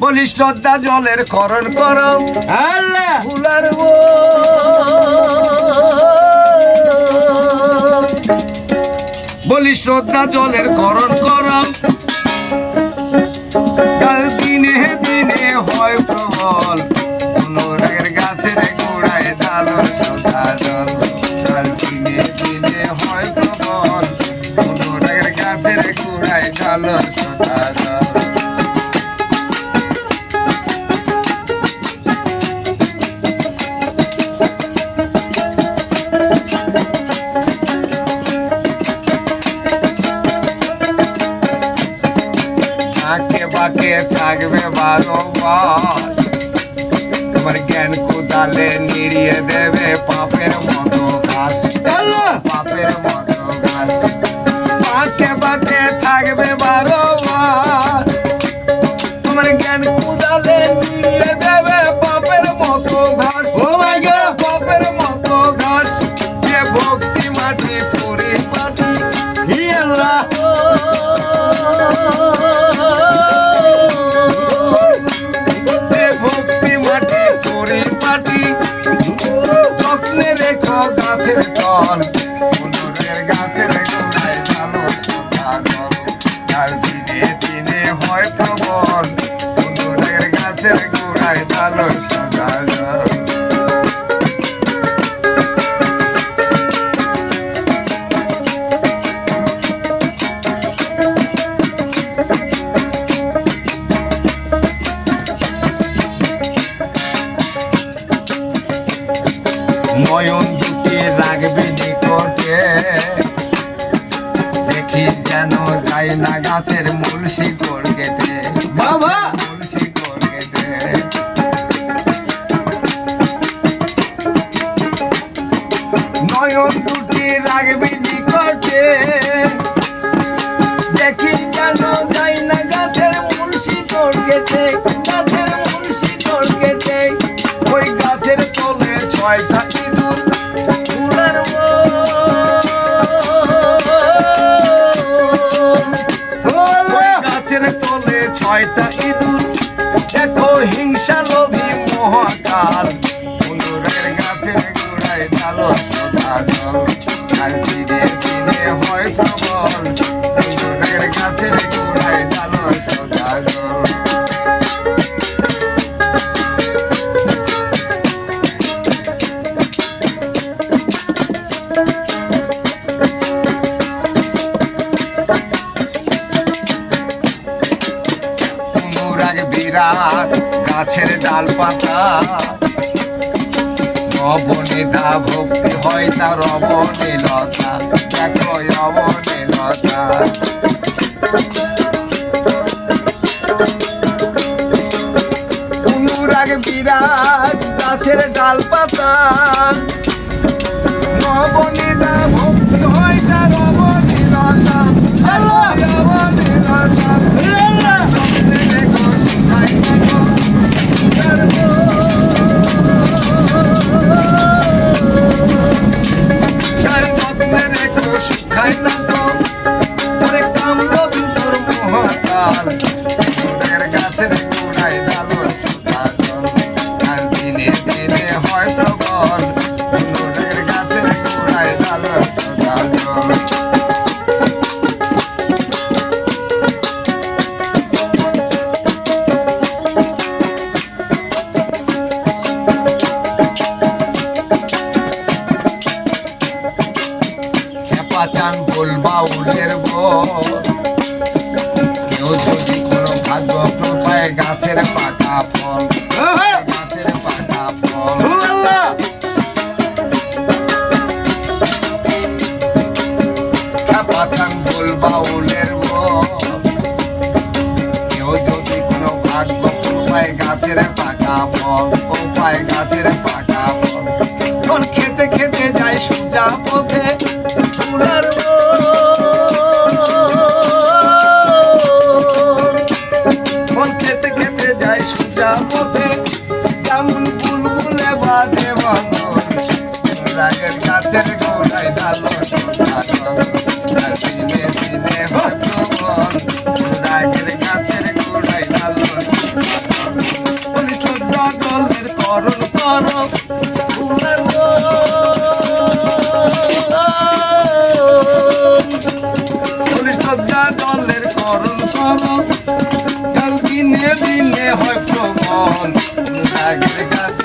বলি শ্রদ্ধা জলের করণ করো। আল্লাহ! ফুলার বলি শ্রদ্ধা জলের করণ করো। কাল দিনে দিনে হয় প্রবল। গাছের গোড়ায় ডালো বাঁকে থাকবে বারো মাস তোমার জ্ঞান কোদালে নিড়িয়ে দেবে পাপের মতো যায় না গাছের মূল শিকড় কেটে। বাবা! মূল শিকড় কেটে। নয়ন দুটি রাখবি নিকটে। দেখি কেন যাই না গাছের মূল শিকড় কেটে। ছয়টা ইঁদুর দেখো হিংসা লোভী মহাকাল। গাছের ডাল পাতা অবনীতা ভক্তি হয় তার অবনীলতা। দেখো অবনীলতা। অনুরাগ বিরাট গাছের ডাল পাতা নবনীতা ভক্তি হয় তার চান বল বাউলের কেউ যদি কোনো ভাগ্য প্রপায় গাছের পাকা ফল গাছের পাকা ফল। বল বাউলের কেউ যদি কোনো ভাগ্য প্রপায় গাছের পাকা ফল গাছের পাকা রাগের কাছের গোড়ায় ডালো সিনে সিনে হতো রাগের কাছের গোড়ায় ডালো চোদ্দ দলের করণ কর দলের করণ কর দিনে দিনে হয় প্রবণ। রাগের কাছে